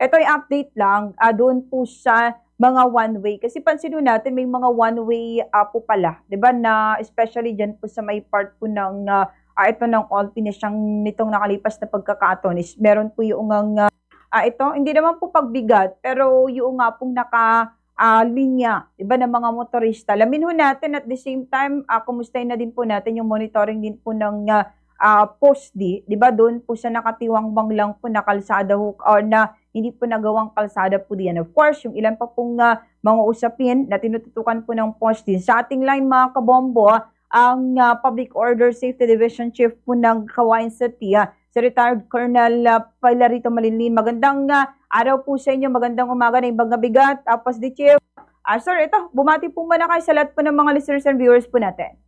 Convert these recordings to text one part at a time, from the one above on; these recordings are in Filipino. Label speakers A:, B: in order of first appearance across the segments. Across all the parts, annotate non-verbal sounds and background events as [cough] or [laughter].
A: ito yung update lang. Ah, doon po sa mga one-way. Kasi pansin natin, may mga one-way ah, po pala, ba, na especially dyan po sa may part po ng, ah, ah, ito ng all finish, ang nitong nakalipas na pagkakataon is meron po yung ang, ah, ah, ito, hindi naman po pagbigat, pero yung nga pong naka, ah, linya, iba ng mga motorista. Lamin ho natin at the same time, ah, kumustahin na din po natin yung monitoring din po ng ah, ah, post di, di ba? Doon po sa nakatiwang bang lang po na kalsada ho, or na hindi po nagawang kalsada po diyan. Of course, yung ilan pa pong ah, mga usapin na tinututukan po ng post din. Sa ating line mga kabombo, ang ah, Public Order Safety Division Chief po ng Kawain City, ah, si retired Colonel uh, Pailarito Malinlin. Magandang ah, araw po sa inyo, magandang umaga na ibang bigat. Tapos di Chief, ah, sir, ito, bumati po muna kayo sa lahat po ng mga listeners and viewers po natin.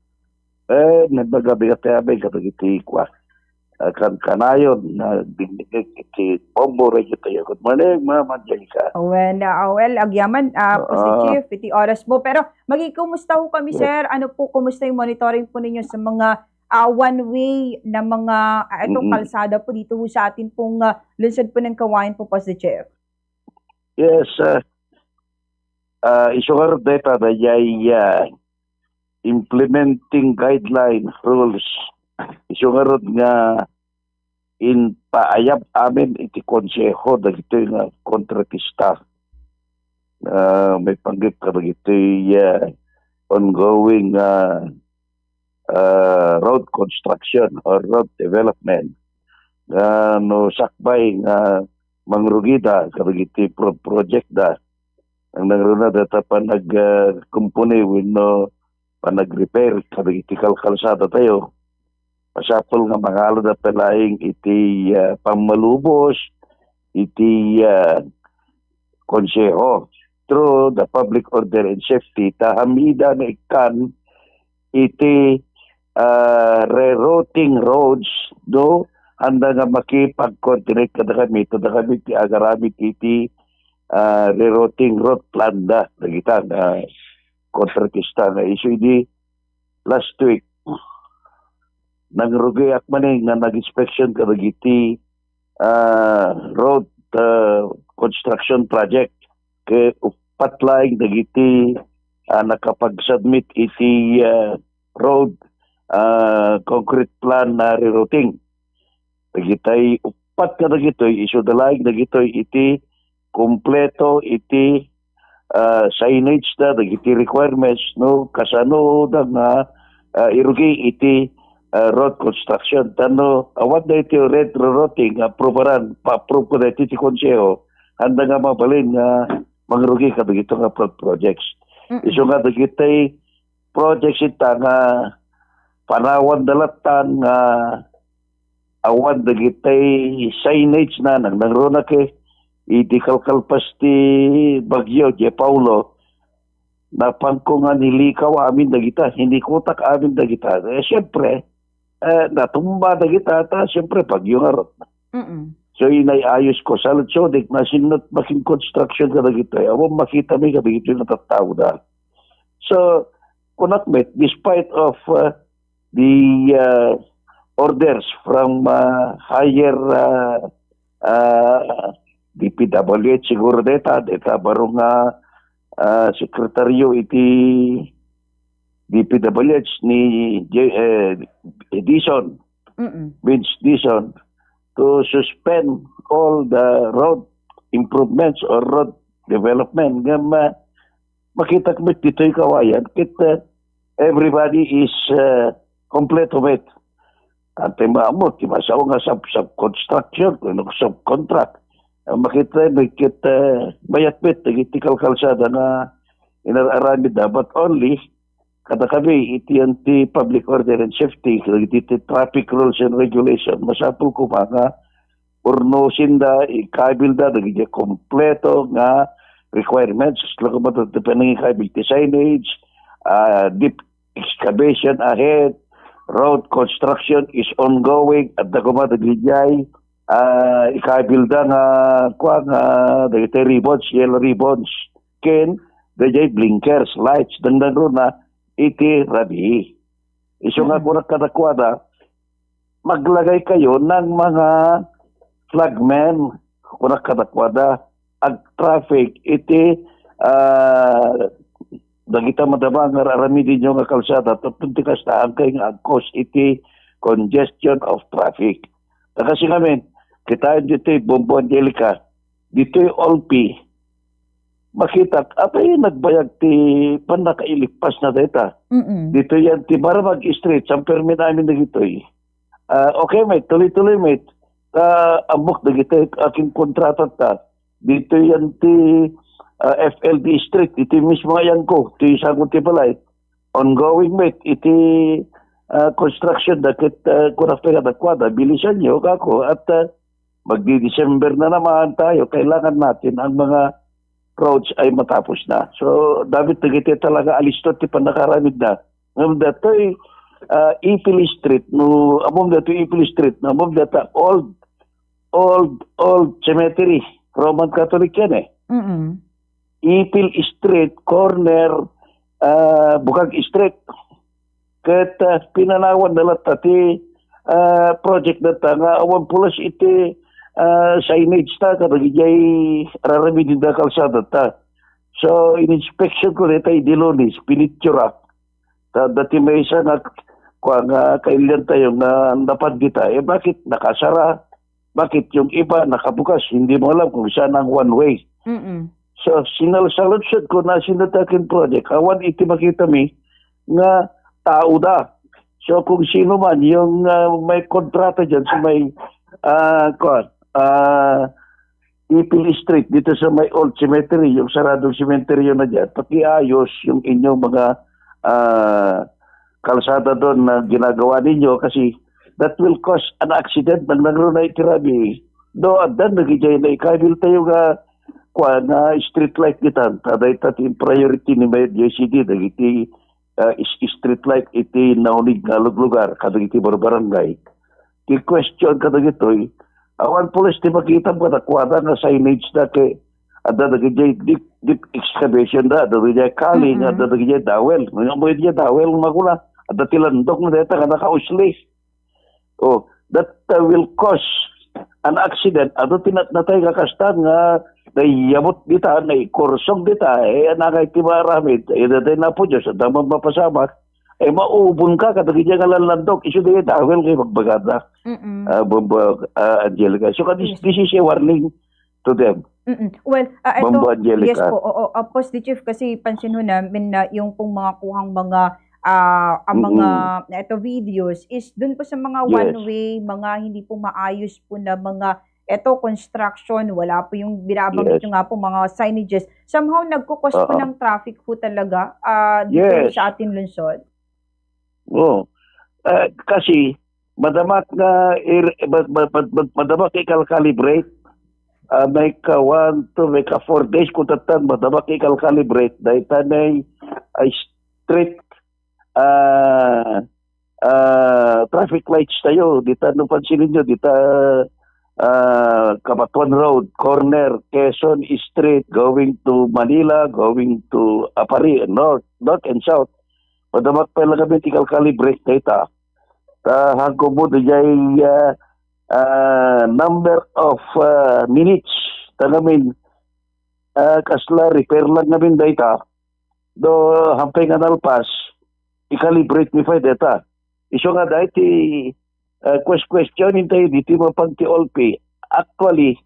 B: Eh, nagagabi ka tayo, kapag iti kwa. Kan kanayon, na binigay iti bombo rin tayo. Good morning, ma'am Angelica.
A: Well, uh, well, agyaman uh, po si
B: Oo.
A: Chief, iti oras mo. Pero maging kumusta ho kami, sir? Ano po, kumusta yung monitoring po ninyo sa mga ah, one-way na mga, ah, itong
B: Mm-mm.
A: kalsada po dito ho sa atin pong uh, lungsod po ng Kawain po po si Chief?
B: Yes, uh, uh, isugar data na yay uh, implementing guideline rules. Isugar nga in paayap amin iti konseho dagito nga kontratista. Uh, may panggit ka dagito uh, ongoing uh, uh, road construction or road development. Uh, no sakbay nga mangrugida karagiti pro project da ang nangruna data pa nag uh, kumpuni no pa nag-repair karagiti kalkalsada tayo pasapol nga mangalo da palaing iti uh, pamalubos iti uh, konseho through the public order and safety. Tahamida na ikan iti uh, rerouting roads do handa nga makipag-coordinate kada kami. Ito na kami ti agarami iti uh, rerouting road plan da nagita na kontratista na issue. Di last week nangrugi ak maning nga nag-inspection kada iti uh, road uh, construction project. Kay upat laing dagiti uh, nakapag-submit iti uh, road uh, concrete plan na rerouting. Dagitay upat ka dagitoy isu dalag dagitoy iti kompleto iti uh, signage da dagiti requirements no kasano da nga uh, irugi iti road construction. Tano awat da iti red routing aprobaran pa-approve ko da iti ti konseho handa nga mabalin nga mangrugi ka dagito nga pro- projects.
A: Mm-mm.
B: isu nga dagitay projects ita nga panawan dalatan nga awan dagitay signage na nang nangruna ke iti kalkalpas ti bagyo je Paulo na pangkungan nilikaw amin dagita hindi kutak amin dagita. Eh syempre eh, natumba dagita ta syempre bagyo nga ron
A: Mm-mm.
B: so inay ayos ko. Sa dik na sinot making construction ka dagita awang makita mi kabi ito natataw da so kunat met despite of uh, the uh, orders from uh, higher uh, uh, DPWH siguro deta deta baro nga uh, sekretaryo iti DPWH ni J, eh, Edison
A: Mm-mm.
B: Vince Dison to suspend all the road improvements or road development. Nga ma, makita ko dito'y kawayan kita everybody is uh, complete of it at maamo ti masaw nga sub subconstruction subcontract makita may kita bayat bit iti kalkalsada nga inararami da but only kada kami iti public order and safety iti traffic rules and regulation. Masapul ko nga urnosin da ikabil da dagiti kompleto nga requirements. Lago ba ito depending ikabil ti signage uh, deep excavation ahead road construction is ongoing at daguma dagijay uh, ikabil da nga kwa nga dagiti ribbons yellow ribbons ken dagijay blinkers lights dangdang na iti rabi iso nga
A: Mm.
B: kunak kadakwada maglagay kayo ng mga flagmen kuna kadakwada ag traffic iti ah dagita madama nga aramidin nyo nga kalsada tapos tikas na ang kay nga cause iti congestion of traffic. Kasi kami, kita dito Bombo Angelica, dito Olpi, makita, apay nagbayag ti panakailikpas na data.
A: Mm-mm.
B: Dito yan, ti Maramag Street, sa permit namin na gito eh. Ah, okay mate, tuloy-tuloy mate. Uh, ambok na gito, aking kontrata ta. Dito yan ti ah, FLB Street, iti mismo yan ko, ti sagot ti balay. Ongoing mate, iti ah, construction dakit uh, kurapte ka dakwada, bilisan nyo kako at ah, magdi-December na naman tayo, kailangan natin ang mga roads ay matapos na. So, David, tagiti talaga alistot ti panakaramid na. Ngam datoy uh, Ipili Street, no, amom dato Ipili Street, no, amom data old, old, old cemetery. Roman Catholic yan eh.
A: Mm-mm.
B: Ipil Street, corner, uh, Bukag Street. Kat uh, pinanawan na lahat ti uh, project na ta nga awan pulas iti uh, signage ta kada gijay rarami din da kalsada ta. So in-inspection ko nita idilonis, pinitsura. Ta dati may isa nga kwa nga kailan tayo nga napad kita, eh bakit nakasara? Bakit yung iba nakabukas? Hindi mo alam kung saan ang one way.
A: Mm-mm.
B: So, sinalsaludsod ko na sinatakin project. Awan iti makita mi nga tao da. So, kung sino man yung ah, may kontrata dyan sa may ah uh, uh, Ipil Street dito sa may old cemetery, yung saradong cemetery na dyan, pakiayos yung inyong mga ah, kalsada doon na ginagawa ninyo kasi that will cause an accident nang nagro na itirabi. Do, at dan, nagijay na ikabil tayo nga kwa na street light kita taday tatin priority ni Mayor JCD dagiti uh, is street light iti naunig nga lugar kadagiti barbarangay ti question kadagitoy awan pulis ti makita mo kadakwada nga signage na kay ada dagiti deep, deep excavation da ada dagiti kaling
A: Mm-mm.
B: ada dagiti dawel. Nga mo iti dawel magula. Ada tilandok na deta nga nakausli. Oh that uh, will cause an accident. Ato tinatnatay kakastan nga nayabot dita, na kursong dita, eh, nakay timaramid, eh, datay na po Diyos, at damang mapasamak, eh, maubon ka, katagi niya kalalandok, iso di dahil kay magbagada,
A: Mm-mm.
B: uh, Bombo uh, Angelica. So, this, this is a warning to them,
A: Mm-mm. Well, ah, ito,
B: Bombo Angelica.
A: yes po, oo, uh, Post Chief, kasi pansin ho namin na yung pong mga kuhang mga ah, ang mga na ito videos is dun po sa mga
B: Yes.
A: one way, mga hindi po maayos po na mga eto construction, wala po yung binabanggit
B: Yes.
A: nga po mga signages. Somehow nagkukos po
B: Oo.
A: ng traffic po talaga ah, dito
B: Yes.
A: sa atin lungsod.
B: Oh. Uh, kasi madamak nga ir, mad, mad, mad, mad- madamak ikal-calibrate uh, may ka one to may ka four days kung tatan madamak ikal-calibrate dahil tanay ay strict uh, uh, traffic lights tayo. Dita nung pansinin nyo dita uh, Kabatuan Road corner Quezon Street going to Manila going to Apari north north and south Madamak pa lang kami tikal calibrate data. Ta hangko mo dayay uh, uh, number of uh, minutes ta namin uh, kasla repair lang namin data. Do hampay nga nalpas i-calibrate mi fay data. Iso nga dahil ti uh, quest question tayo dito mo pag ti Olpi. Actually,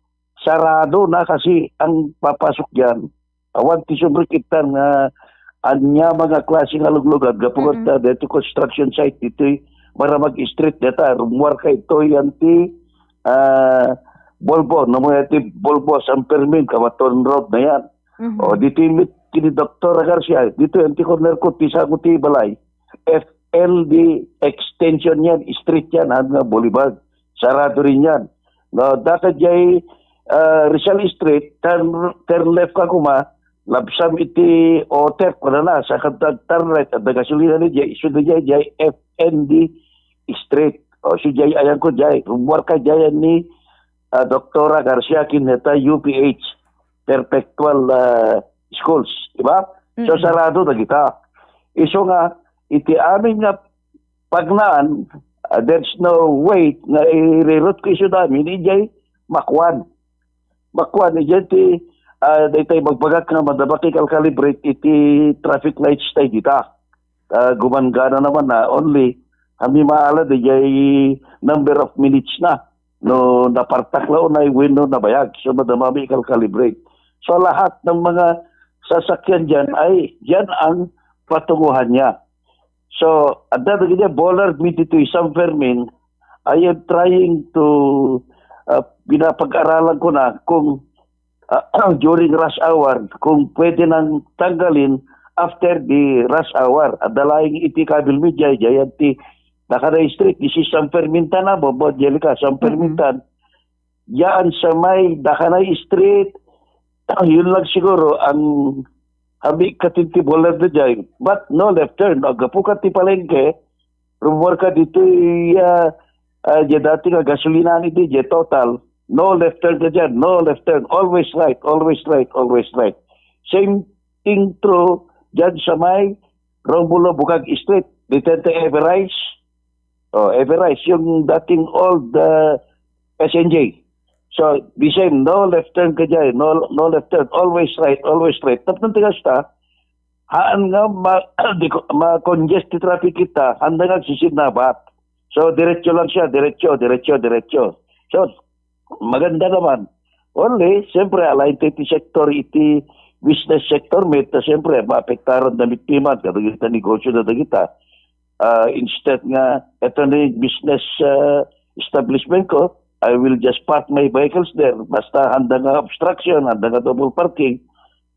B: sarado na kasi ang papasok diyan. Awan ti subrikitan nga anya mga klase nga luglugad gapungot
A: Mm-mm.
B: mm dito construction site dito maramag street data rumwar kay ito yan ti ah, Bolbo no mo ti Bolbo San Fermin Kamaton Road na yan
A: Mhm.
B: o dito yung kini Dr. Garcia dito yung ti corner ko ti sago ti balay FLD extension yan street yan ang Bolibag sarado rin yan no dapat jay ah, Rizal Street turn, turn left ka kuma labsam iti otep ko na na sa kantag turn right at nagasolina ni jay isu jay jay FND Street o si jay ayan ko jay rumwar ka jay ni ah, Doktora Garcia kineta UPH Perpetual ah, Schools di ba? So sarado na kita. Iso nga iti amin nga pagnaan ah, there's no way nga i-reroute ko iso namin ijay makwan. makuha ni dyan ti uh, daytay magbagak nga madabaki kal calibrate iti traffic lights tayo dita. Uh, gumangana naman na only kami maala di number of minutes na no napartaklaw na yung window na bayag so madamami kal calibrate. So lahat ng mga sasakyan dyan ay dyan ang patunguhan niya. So, at that niya, Bollard me dito isang Fermin, I am trying to, uh, pinapag-aralan ko na kung uh, [clears throat] during rush hour, kung pwede nang tanggalin after the rush hour. At dalaying iti kabil media, jayan ti naka-restrict, this is San Fermintan na, Bobo, Angelica, San Fermintan. Yaan sa may Dakanay Street, [clears throat] yun lang siguro ang Abi katinti bola na dyan. But no left turn. Agapo ka ti palengke, rumor ka dito uh, uh, dati nga gasolina ni DJ total. No left turn na dyan. No left turn. Always right. Always right. Always right. Same thing true dyan sa may Romulo Bukag Street. Ditente Everise. Oh, Everise. Yung dating old uh, SNJ. So, the same, no left turn ka dyan, no, no left turn, always right, always right. Tapos tigas ta, haan nga ma, [clears throat] ma-congest ti traffic kita, handa nga sisinabat. So, diretso lang siya, diretso, diretso, diretso. So, maganda naman. Only, siyempre, alain ti sector, iti business sector, met, na siyempre, maapektaran na mitpiman, kadagita negosyo na dagita. Uh, instead nga, ito na business uh, establishment ko, I will just park my vehicles there. Basta handa nga obstruction, handa nga double parking.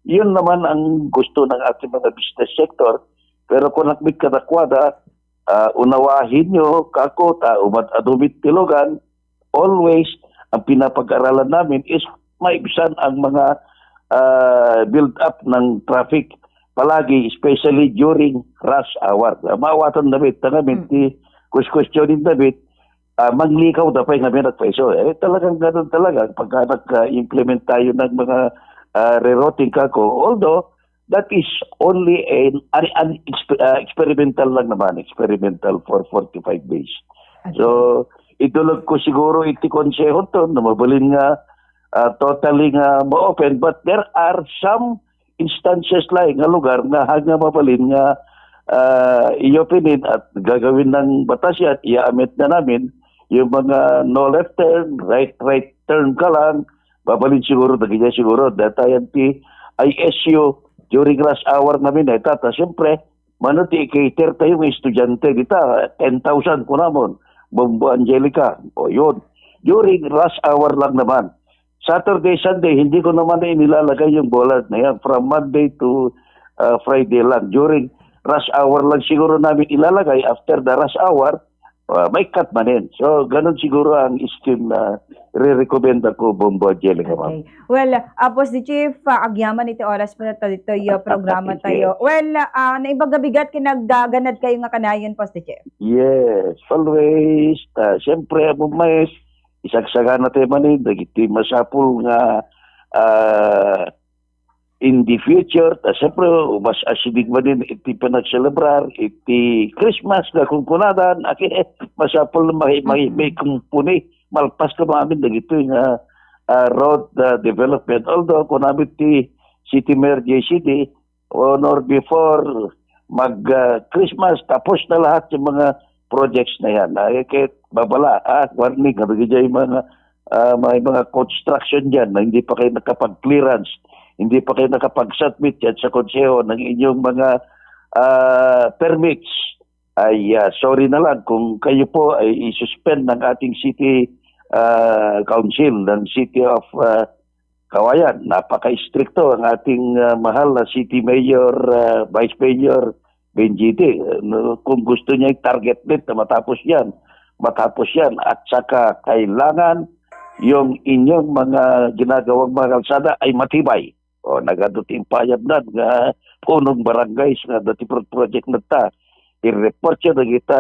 B: Yun naman ang gusto ng ating mga business sector. Pero kung nakbit ka na kwada, ah, unawahin nyo, kako, ta, umat adumit tilogan, always, ang pinapag-aralan namin is maibsan ang mga ah, build-up ng traffic palagi, especially during rush hour. Uh, Maawatan David, tangamin, ti questionin David, ah maglikaw daw pa yung namin nagpaiso. Eh, talagang ganun talaga. Pagka nag-implement tayo ng mga ah, rerouting kako, although that is only an, an, an exper- ah, experimental lang naman, experimental for 45 days. So, itulog ko siguro iti konseho to na mabalin nga ah, totally nga ma-open. But there are some instances lang nga lugar na hanga mabalin nga uh, i-openin at gagawin ng batas yan, i-amit na namin yung mga no left turn, right right turn ka lang, babalin siguro, dagigya siguro, data yan ti ISU during rush hour namin eh, tata, siyempre, mano ti cater tayo ng estudyante kita, 10,000 ko namon, Bombo Angelica, o yun. During rush hour lang naman. Saturday, Sunday, hindi ko naman na inilalagay yung bollard na yan. From Monday to uh, Friday lang. During rush hour lang siguro namin ilalagay. After the rush hour, uh, may cut man din. So, ganun siguro ang scheme na re-recommend ako, Bombo Angelica, ma'am.
A: Okay. Well, apos di Chief, uh, agyaman iti oras po na to dito yung [laughs] programa tayo. Well, uh, naibagabigat kinagdaganad kayo nga kanayon po si Chief.
B: Yes, always. Uh, Siyempre, mo may isagsaga na tayo man eh, dagiti masapul nga ah, in the future, ta siyempre, mas asidig man din iti panagselebrar, iti Christmas na kung kunadan, aki, eh, masapul na may, may, may kumpuni, malpas ka mamin dagito nga ah, road ah, development. Although, kung namin ti City Mayor JCD, on or before mag-Christmas, tapos na lahat yung mga projects na yan. Ay, kahit babala, ah, warning, kapag yung mga, ah, may mga construction dyan na hindi pa kayo nakapag-clearance, hindi pa kayo nakapag-submit yan sa konseho ng inyong mga ah, permits, ay ah, sorry na lang kung kayo po ay isuspend ng ating city ah, council, ng city of ah, Kawayan. Napaka-stricto ang ating ah, mahal na city mayor, ah, vice mayor, Benjiti. Uh, kung gusto niya target date na matapos yan, matapos yan. At saka kailangan yung inyong mga ginagawang mga kalsada ay matibay. O nagaduting payag na nga punong barangays nga dati pro- project na ta. I-report na kita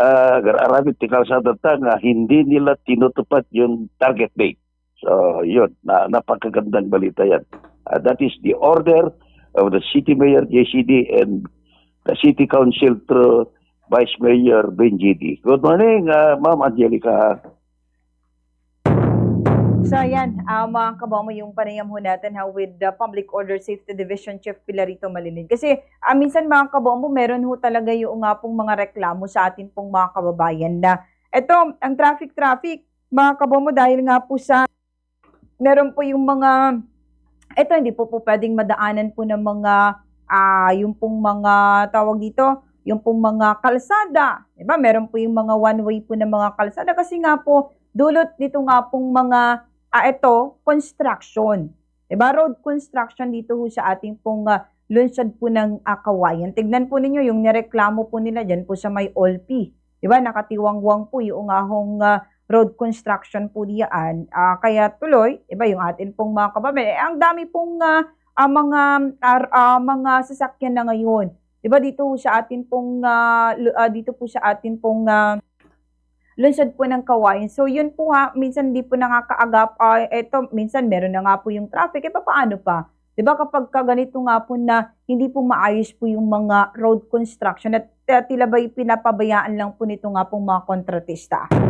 B: uh, aramid ti kalsada ta nga hindi nila tinutupad yung target date. So, yun, na, napakagandang balita yan. Uh, that is the order of the City Mayor JCD and the City Council through Vice Mayor Benjidi. Good morning, uh, Ma'am Angelica.
A: So ayan, uh, mga kabamo yung panayam ho natin ha, with the Public Order Safety Division Chief Pilarito Malilin. Kasi ah, minsan mga kabamo, meron ho talaga yung nga pong mga reklamo sa atin pong mga kababayan na ito, ang traffic-traffic, mga kabamo, dahil nga po sa meron po yung mga ito hindi po po pwedeng madaanan po ng mga ah yung pong mga tawag dito, yung pong mga kalsada. 'Di ba? Meron po yung mga one way po ng mga kalsada kasi nga po dulot nito nga pong mga ah ito, construction. 'Di ba? Road construction dito ho sa ating pong ah, lungsod po ng ah, Kawayan. Tignan po ninyo yung nireklamo po nila diyan po sa may Olpi. 'Di ba? Nakatiwangwang po yung ahong ah, road construction po diyan. Ah, kaya tuloy, iba yung atin pong mga kababayan. Eh, ang dami pong ah, ah, mga ah, ah, mga sasakyan na ngayon. 'Di ba dito sa atin pong ah, lu- ah, dito po sa atin pong ah, lungsod po ng Kawayan. So yun po ha, minsan di po nakakaagap. Ah, eto, minsan meron na nga po yung traffic. Eh paano pa? 'Di ba kapag ka ganito nga po na hindi po maayos po yung mga road construction at uh, tila ba'y pinapabayaan lang po nito nga pong mga kontratista.